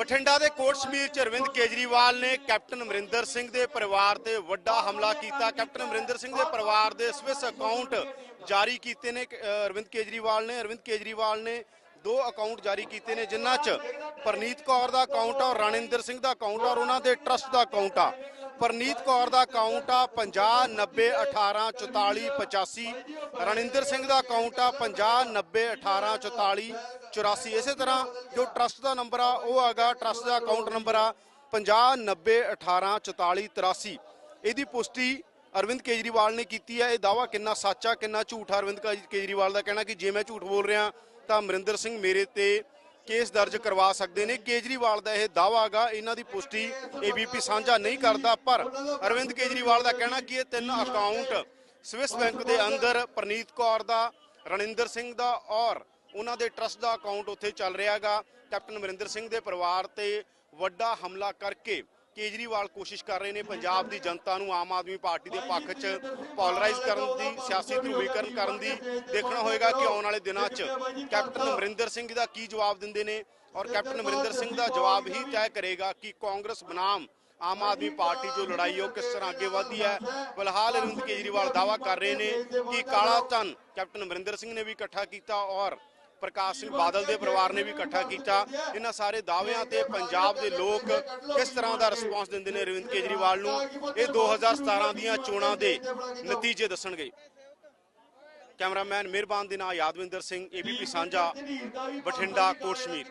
ਬਠਿੰਡਾ ਦੇ ਕੋਟ ਸਮੀਰ ਚ ਅਰਵਿੰਦ ਕੇਜਰੀਵਾਲ ਨੇ ਕੈਪਟਨ ਅਮਰਿੰਦਰ ਸਿੰਘ ਦੇ ਪਰਿਵਾਰ ਤੇ ਵੱਡਾ ਹਮਲਾ ਕੀਤਾ। ਕੈਪਟਨ ਅਮਰਿੰਦਰ ਸਿੰਘ ਦੇ ਪਰਿਵਾਰ ਦੇ ਸਵਿਸ ਅਕਾਊਂਟ ਜਾਰੀ ਕੀਤੇ ਨੇ ਅਰਵਿੰਦ ਕੇਜਰੀਵਾਲ ਨੇ। ਅਰਵਿੰਦ ਕੇਜਰੀਵਾਲ ਨੇ ਦੋ ਅਕਾਊਂਟ ਜਾਰੀ ਕੀਤੇ ਨੇ, ਜਿਨ੍ਹਾਂ 'ਚ ਪਰਨੀਤ ਕੌਰ ਦਾ ਅਕਾਊਂਟ ਆ ਔਰ ਰਣਿੰਦਰ ਸਿੰਘ ਦਾ ਅਕਾਊਂਟ ਆ ਔਰ ਉਹਨਾਂ ਦੇ ਟਰਸਟ ਦਾ ਅਕਾਊਂਟ ਆ। ਪਰਨੀਤ ਕੌਰ ਦਾ ਅਕਾਊਂਟ ਆ 50 90 18 44 85 ਰਣਿੰਦਰ ਸਿੰਘ ਦਾ ਅਕਾਊਂਟ ਆ 50 90 18 44 84 ਇਸੇ ਤਰ੍ਹਾਂ ਜੋ ਟਰਸਟ ਦਾ ਨੰਬਰ ਆ, ਉਹ ਹੈਗਾ ਟਰਸਟ ਦਾ ਅਕਾਊਂਟ ਨੰਬਰ ਆ 50 90 18 44 83 ਇਹਦੀ ਪੁਸ਼ਟੀ ਅਰਵਿੰਦ ਕੇਜਰੀਵਾਲ ਨੇ ਕੀਤੀ ਹੈ ਇਹ ਦਾਵਾ ਕਿੰਨਾ ਸੱਚ ਆ, ਕਿੰਨਾ ਝੂਠ ਆ? ਅਰਵਿੰਦ ਕੇਜ- ਕੇਜਰੀਵਾਲ ਦਾ ਕਹਿਣਾ ਕਿ ਜੇ ਮੈਂ ਝੂਠ ਬੋਲ ਰਿਹਾ ਤਾਂ ਅਮਰਿੰਦਰ ਸਿੰਘ ਮੇਰੇ ਤੇ ਕੇਸ ਦਰਜ ਕਰਵਾ ਸਕਦੇ ਨੇ। ਕੇਜਰੀਵਾਲ ਦਾ ਇਹ ਦਾਵਾ ਹੈਗਾ ਇਹਨਾਂ ਦੀ ਪੁਸ਼ਟੀ ਏਬੀਪੀ ਸਾਂਝਾ ਨਹੀਂ ਕਰਦਾ, ਪਰ ਅਰਵਿੰਦ ਕੇਜਰੀਵਾਲ ਦਾ ਕਹਿਣਾ ਕਿ ਇਹ ਤਿੰਨ ਅਕਾਊਂਟ ਸਵਿਸ ਬੈਂਕ ਦੇ ਅੰਦਰ ਪ੍ਰਨੀਤ ਕੌਰ ਦਾ, ਰਣਿੰਦਰ ਸਿੰਘ ਦਾ ਔਰ ਉਹਨਾਂ ਦੇ ਟਰਸਟ ਦਾ ਅਕਾਊਂਟ ਉੱਥੇ ਚੱਲ ਰਿਹਾ ਹੈਗਾ ਕੈਪਟਨ ਅਮਰਿੰਦਰ ਸਿੰਘ ਦੇ ਪਰਿਵਾਰ ਤੇ ਵੱਡਾ ਹਮਲਾ ਕਰਕੇ ਕੇਜਰੀਵਾਲ ਕੋਸ਼ਿਸ਼ ਕਰ ਰਹੇ ਨੇ ਪੰਜਾਬ ਦੀ ਜਨਤਾ ਨੂੰ ਆਮ ਆਦਮੀ ਪਾਰਟੀ ਦੇ ਪੱਖ 'ਚ ਪੋਲਰਾਈਜ਼ ਕਰਨ ਦੀ, ਸਿਆਸੀ ਧਰੂਵੀਕਰਨ ਕਰਨ ਦੀ ਦੇਖਣਾ ਹੋਏਗਾ ਕਿ ਆਉਣ ਵਾਲੇ ਦਿਨਾਂ 'ਚ ਕੈਪਟਨ ਅਮਰਿੰਦਰ ਸਿੰਘ ਦਾ ਕੀ ਜਵਾਬ ਦਿੰਦੇ ਨੇ ਔਰ ਕੈਪਟਨ ਅਮਰਿੰਦਰ ਸਿੰਘ ਦਾ ਜਵਾਬ ਹੀ ਤੈਅ ਕਰੇਗਾ ਕਿ ਕਾਂਗਰਸ ਬਨਾਮ ਆਮ ਆਦਮੀ ਪਾਰਟੀ ਜੋ ਲੜਾਈ ਹੈ ਉਹ ਕਿਸ ਤਰ੍ਹਾਂ ਅੱਗੇ ਵਧਦੀ ਹੈ। ਫਿਲਹਾਲ ਅਰਵਿੰਦ ਕੇਜਰੀਵਾਲ ਦਾਵਾ ਕਰ ਰਹੇ ਨੇ ਕਿ ਕਾਲਾ ਧਨ ਕੈਪਟਨ ਅਮਰਿੰਦਰ ਸਿੰਘ ਨੇ ਵੀ ਇਕੱਠਾ ਕੀਤਾ ਔਰ ਪ੍ਰਕਾਸ਼ ਸਿੰਘ ਬਾਦਲ ਦੇ ਪਰਿਵਾਰ ਨੇ ਵੀ ਇਕੱਠਾ ਕੀਤਾ। ਇਹਨਾਂ ਸਾਰੇ ਦਾਅਵਿਆਂ ਤੇ ਪੰਜਾਬ ਦੇ ਲੋਕ ਕਿਸ ਤਰ੍ਹਾਂ ਦਾ ਰਿਸਪਾਂਸ ਦਿੰਦੇ ਨੇ ਅਰਵਿੰਦ ਕੇਜਰੀਵਾਲ ਨੂੰ? ਇਹ 2017 ਦੀਆਂ ਚੋਣਾਂ ਦੇ ਨਤੀਜੇ ਦੱਸਣਗੇ। ਕੈਮਰਾਮੈਨ ਮਿਹਰਬਾਨ ਦੇ ਨਾਲ ਯਾਦਵਿੰਦਰ ਸਿੰਘ, ਏਬੀਪੀ ਸਾਂਝਾ, ਬਠਿੰਡਾ, ਕੋਟਸ਼ਮੀਰ।